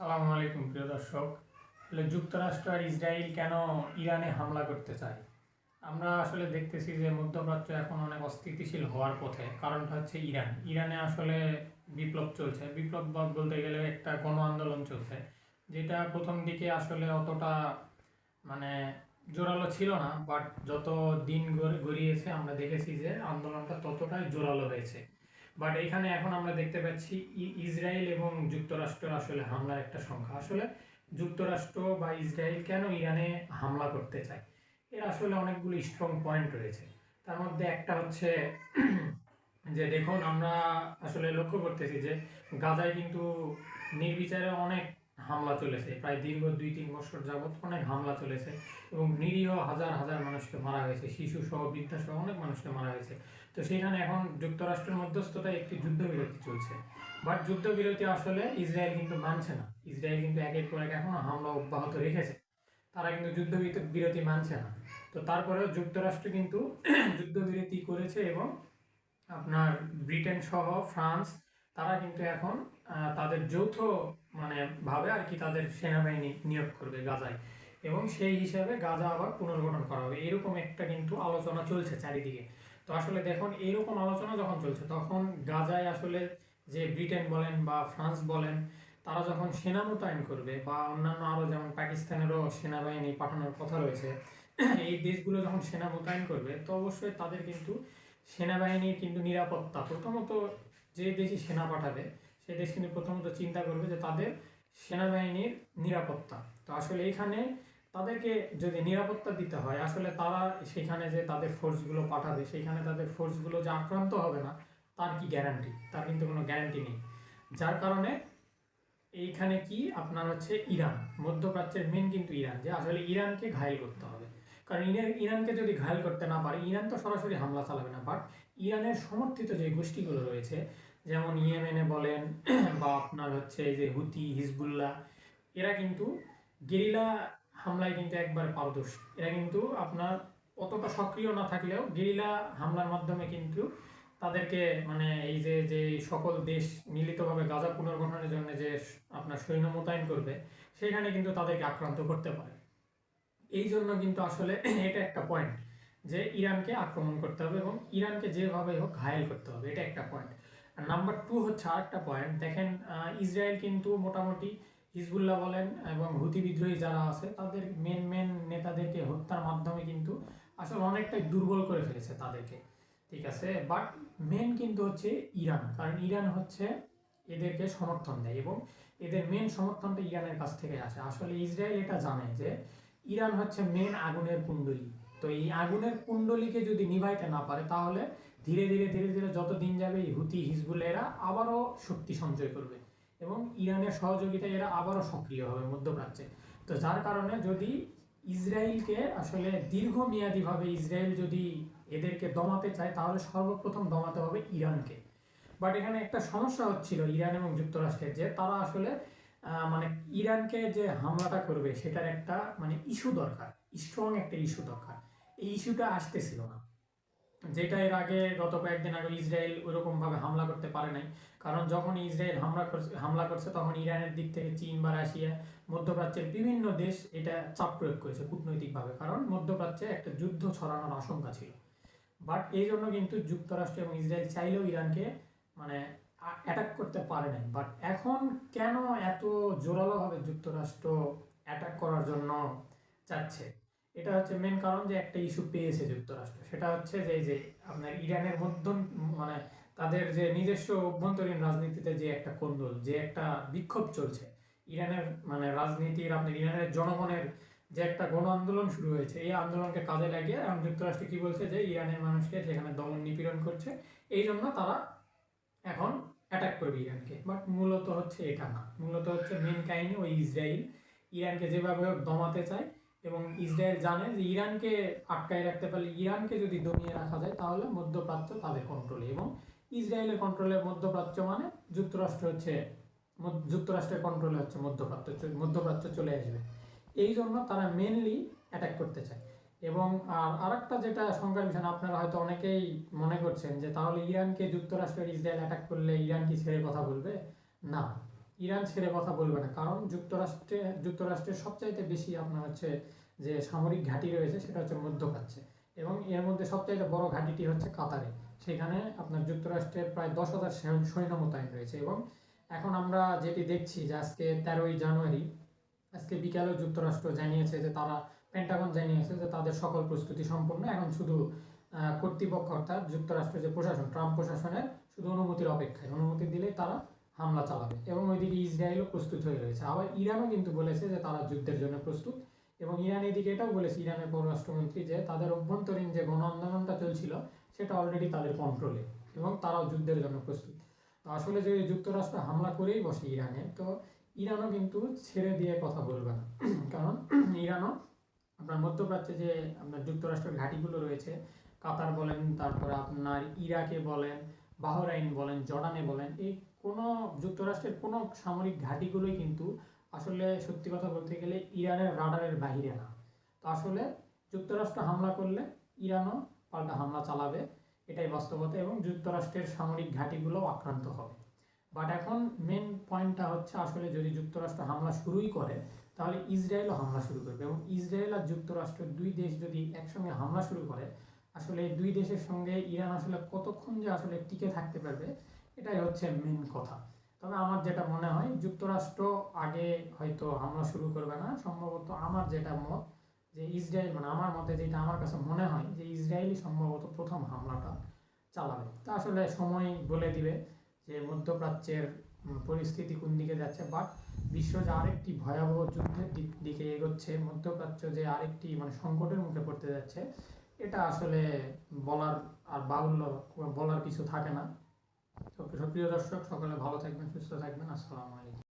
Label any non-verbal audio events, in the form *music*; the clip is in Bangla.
সালামু আলাইকুম, প্রিয় দর্শক। আসলে যুক্তরাষ্ট্র আর ইসরায়েল কেন ইরানে হামলা করতে চায়? আমরা আসলে দেখতেছি যে মধ্যপ্রাচ্য এখন অনেক অস্থিতিশীল হওয়ার পথে। কারণটা হচ্ছে ইরান। ইরানে আসলে বিপ্লব চলছে। বিপ্লব বলতে গেলে একটা গণ আন্দোলন চলছে, যেটা প্রথম দিকে আসলে অতটা মানে জোরালো ছিল না বাট যত দিন গড়- গড়িয়েছে, আমরা দেখেছি যে আন্দোলনটা ততটাই জোরালো হয়েছে। বাট এখানে এখন আমরা দেখতে পাচ্ছি ইসরায়েল এবং যুক্তরাষ্ট্র আসলে হামলার একটা সংখ্যা। আসলে যুক্তরাষ্ট্র বা ইসরায়েল কেন ইরানে হামলা করতে চায়? এর আসলে অনেকগুলো স্ট্রং পয়েন্ট রয়েছে। তার মধ্যে একটা হচ্ছে *clears throat* যে দেখুন, আমরা আসলে লক্ষ্য করতেছি যে গাজায় কিন্তু নির্বিচারে অনেক হামলা চলেছে। প্রায় দীর্ঘ দুই তিন বছর যাবৎ অনেক হামলা চলেছে এবং নিরীহ হাজার হাজার মানুষকে মারা হয়েছে। শিশু সহ বৃদ্ধা সহ অনেক মানুষকে মারা হয়েছে। তো সেখানে এখন যুক্তরাষ্ট্রের মধ্যস্থতায় একটি যুদ্ধবিরতি চলছে। বাট যুদ্ধবিরতি আসলে ইসরায়েল কিন্তু মানছে না। ইসরায়েল কিন্তু একের পর এক এখনও হামলা অব্যাহত রেখেছে। তারা কিন্তু যুদ্ধ বিরতি মানছে না। তো তারপরেও যুক্তরাষ্ট্র কিন্তু *clears throat* যুদ্ধবিরতি করেছে এবং আপনার ব্রিটেন সহ ফ্রান্স, তারা কিন্তু এখন তাদের যৌথ মানে ভাবে আর কি তাদের সেনাবাহিনী নিয়োগ করবে গাজায়। এবং সেই হিসাবে গাজা আবার পুনর্গঠন করা হবে। এরকম একটা কিন্তু আলোচনা চলছে চারিদিকে। তো আসলে দেখুন, এরকম আলোচনা যখন চলছে, তখন গাজায় আসলে যে ব্রিটেন বলেন বা ফ্রান্স বলেন, তারা যখন সেনা মোতায়েন করবে বা অন্যান্য আরও যেমন পাকিস্তানেরও সেনাবাহিনী পাঠানোর কথা রয়েছে, এই দেশগুলো যখন সেনা মোতায়েন করবে, তো অবশ্যই তাদের কিন্তু সেনাবাহিনীর কিন্তু নিরাপত্তা। প্রথমত যে দেশে সেনা পাঠাবে দেশ কিন্তু প্রথমত চিন্তা করবে যে তাদের সেনাবাহিনীর নিরাপত্তা। তো আসলে এইখানে তাদেরকে যদি নিরাপত্তা দিতে হয়, আসলে তারা সেখানে যে তাদের ফোর্সগুলো পাঠাবে, সেখানে তাদের ফোর্সগুলো যে আক্রান্ত হবে না, তার কি গ্যারান্টি? তার কিন্তু কোনো গ্যারান্টি নেই। যার কারণে এইখানে কি? আপনার হচ্ছে ইরান। মধ্যপ্রাচ্যের মেন কিন্তু ইরান, যে আসলে ইরানকে ঘায়েল করতে হবে। কারণ ইরান ইরানকে যদি ঘায়েল করতে না পারে, ইরান তো সরাসরি হামলা চালাবে না। বাট ইরানের সমর্থিত যে গোষ্ঠীগুলো রয়েছে যেমন ইয়েমেনে বলেন, বা আপনার হচ্ছে এই যে হুতি, হিজবুল্লাহ, এরা কিন্তু গেরিলা হামলায় কিন্তু একবার পারদর্শী। এরা কিন্তু আপনার অতটা সক্রিয় না থাকলেও গেরিলা হামলার মাধ্যমে কিন্তু তাদেরকে মানে এই যে যে সকল দেশ মিলিতভাবে গাজা পুনর্গঠনের জন্য যে আপনার সৈন্য মোতায়েন করবে, সেখানে কিন্তু তাদেরকে আক্রান্ত করতে পারে। এই জন্য কিন্তু আসলে এটা একটা পয়েন্ট যে ইরানকে আক্রমণ করতে হবে এবং ইরানকে যেভাবে হোক ঘায়েল করতে হবে, এটা একটা পয়েন্ট নাম্বার টু হচ্ছে আরেকটা পয়েন্ট দেখেন ইসরায়েল কিন্তু মোটামুটি হিজবুল্লাহ বলেন এবং হুতি বিদ্রোহী যারা আছে, তাদের মেন মেন নেতাদেরকে হত্যার মাধ্যমে কিন্তু আসলে অনেকটাই দুর্বল করে ফেলেছে তাদেরকে। ঠিক আছে? বাট মেন কিন্তু হচ্ছে ইরান, কারণ ইরান হচ্ছে এদেরকে সমর্থন দেয় এবং এদের মেন সমর্থনটা ইরানের কাছ থেকে আসে আসলে ইসরায়েল এটা জানে যে ইরান হচ্ছে মেন আগুনের কুণ্ডলী। তো এই আগুনের কুণ্ডলীকে যদি নিভাইতে না পারে, তাহলে ধীরে ধীরে ধীরে ধীরে যত দিন যাবে হুতি, হিজবুল, এরা আবারও শক্তি সঞ্চয় করবে এবং ইরানের সহযোগিতায় এরা আবারও সক্রিয় হবে মধ্যপ্রাচ্যে। তো যার কারণে যদি ইসরায়েলকে আসলে দীর্ঘমেয়াদীভাবে ইসরায়েল যদি এদেরকে দমাতে চায়, তাহলে সর্বপ্রথম দমাতে হবে ইরানকে। বাট এখানে একটা সমস্যা হচ্ছিল ইরান এবং যুক্তরাষ্ট্রের যে তারা আসলে মানে ইরানকে যে হামলাটা করবে সেটার একটা মানে ইস্যু দরকার, স্ট্রং একটা ইস্যু দরকার। এই ইস্যুটা আসতেছিল না। যেটা এর আগে গত কয়েকদিন আগে ইসরায়েল ওইরকম ভাবে হামলা করতে পারে নাই। কারণ যখন ইসরায়েল হামলা করছে হামলা করছে, তখন ইরানের দিক থেকে চীন বা রাশিয়া, মধ্যপ্রাচ্যের বিভিন্ন দেশ এটা চাপ প্রয়োগ করেছে কূটনৈতিকভাবে। কারণ মধ্যপ্রাচ্যে একটা যুদ্ধ ছড়ানোর আশঙ্কা ছিল। বাট এই জন্য কিন্তু যুক্তরাষ্ট্র এবং ইসরায়েল চাইলেও ইরানকে মানে অ্যাটাক করতে পারে নাই। বাট এখন কেন এত জোরালোভাবে যুক্তরাষ্ট্র অ্যাটাক করার জন্য চাচ্ছে? এটা হচ্ছে মেন কারণ যে একটা ইস্যু পেয়েছে যুক্তরাষ্ট্র। সেটা হচ্ছে যে যে আপনার ইরানের মধ্য মানে তাদের যে নিজস্ব অভ্যন্তরীণ রাজনীতিতে যে একটা কোন্দল, যে একটা বিক্ষোভ চলছে, ইরানের মানে রাজনীতির, আপনার ইরানের জনগণের যে একটা গণ আন্দোলন শুরু হয়েছে, এই আন্দোলনকে কাজে লাগিয়ে এখন যুক্তরাষ্ট্র কি বলছে যে, ইরানের মানুষকে সেখানে দমন নিপীড়ন করছে। এই জন্য তারা এখন অ্যাটাক করবে ইরানকে। বাট মূলত হচ্ছে এটা না। মূলত হচ্ছে মেন কাহিনী ওই ইসরায়েল। ইরানকে যেভাবে দমাতে চায় এবং ইসরায়েল জানে যে ইরানকে আটকায় রাখতে পারলে ইরানকে যদি দমিয়ে রাখা যায়, তাহলে মধ্যপ্রাচ্য তাদের কন্ট্রোলে এবং ইসরায়েলের কন্ট্রোলে মধ্যপ্রাচ্য মানে যুক্তরাষ্ট্র হচ্ছে যুক্তরাষ্ট্রের কন্ট্রোলে হচ্ছে মধ্যপ্রাচ্য মধ্যপ্রাচ্য চলে আসবে। এই জন্য তারা মেনলি অ্যাটাক করতে চায়। এবং আর আরেকটা যেটা সংখ্যার বিষয়, আপনারা হয়তো অনেকেই মনে করছেন যে তাহলে ইরানকে যুক্তরাষ্ট্রের ইসরায়েল অ্যাটাক করলে ইরান কি ছেড়ে কথা বলবে? না। ইরান ছেড়ে কথা বলবে না। কারণ যুক্তরাষ্ট্রে, যুক্তরাষ্ট্রের সবচাইতে বেশি আপনার হচ্ছে যে সামরিক ঘাঁটি রয়েছে সেটা হচ্ছে মধ্যপ্রাচ্যে। এবং এর মধ্যে সবচাইতে বড় ঘাঁটিটি হচ্ছে কাতারে। সেখানে আপনার যুক্তরাষ্ট্রের প্রায় দশ হাজার সৈন্য- মোতায়েন রয়েছে। এবং এখন আমরা যেটি দেখছি যে আজকে তেরোই জানুয়ারি, আজকে বিকালেও যুক্তরাষ্ট্র জানিয়েছে যে তারা পেন্টাগন জানিয়েছে যে তাদের সকল প্রস্তুতি সম্পন্ন। এখন শুধু কর্তৃপক্ষ অর্থাৎ যুক্তরাষ্ট্রের যে প্রশাসন, ট্রাম্প প্রশাসনের শুধু অনুমতির অপেক্ষায়। অনুমতি দিলেই তারা হামলা চালাবে এবং ওইদিকে ইসরায়েলও প্রস্তুত হয়ে রয়েছে। আবার ইরানও কিন্তু বলেছে যে তারা যুদ্ধের জন্য প্রস্তুত এবং ইরান এদিকে এটাও বলেছে, ইরানের পররাষ্ট্রমন্ত্রী যে তাদের অভ্যন্তরীণ যে গণ আন্দোলনটা চলছিল, সেটা অলরেডি তাদের কন্ট্রোলে এবং তারাও যুদ্ধের জন্য প্রস্তুত। তো আসলে যদি যুক্তরাষ্ট্র হামলা করেই বসে ইরানে, তো ইরানও কিন্তু ছেড়ে দিয়ে কথা বলবে না। *clears throat* কারণ ইরানও আপনার মধ্যপ্রাচ্যে যে আপনার যুক্তরাষ্ট্রের ঘাঁটিগুলো রয়েছে, কাতার বলেন, তারপরে আপনার ইরাকে বলেন বাহরাইন বলেন, জর্ডানে বলেন, এই কোনো যুক্তরাষ্ট্রের কোনো সামরিক ঘাঁটিগুলোই কিন্তু আসলে সত্যি কথা বলতে গেলে ইরানের রাডারের বাহিরে না। তো আসলে যুক্তরাষ্ট্র হামলা করলে ইরানও পাল্টা হামলা চালাবে, এটাই বাস্তবতা, এবং যুক্তরাষ্ট্রের সামরিক ঘাঁটিগুলোও আক্রান্ত হবে। বাট এখন মেন পয়েন্টটা হচ্ছে আসলে যদি যুক্তরাষ্ট্র হামলা শুরুই করে, তাহলে ইসরায়েলও হামলা শুরু করবে, এবং ইসরায়েল আর যুক্তরাষ্ট্র দুই দেশ যদি একসঙ্গে হামলা শুরু করে আসলে দুই দেশের সঙ্গে ইরান আসলে কতক্ষণ যে আসলে টিকে থাকতে পারবে, এটাই হচ্ছে মেন কথা। তবে আমার যেটা মনে হয়, যুক্তরাষ্ট্র আগে হয়তো হামলা শুরু করবে না। সম্ভবত আমার যেটা মত, যে ইসরায়েল মানে আমার মতে যেটা আমার কাছে মনে হয়, যে ইসরায়েলই সম্ভবত প্রথম হামলাটা চালাবে। তা আসলে সময় বলে দিবে যে মধ্যপ্রাচ্যের পরিস্থিতি কোন দিকে যাচ্ছে বাট বিশ্ব যে আরেকটি ভয়াবহ যুদ্ধের দিক এগোচ্ছে, মধ্যপ্রাচ্য যে আরেকটি মানে সংকটের মুখে পড়তে যাচ্ছে এটা আসলে বলার আর বাহুল্য বলার কিছু থাকে না। তো দর্শক, সকলে ভালো থাকবেন, সুস্থ থাকবেন। আসসালামু আলাইকুম।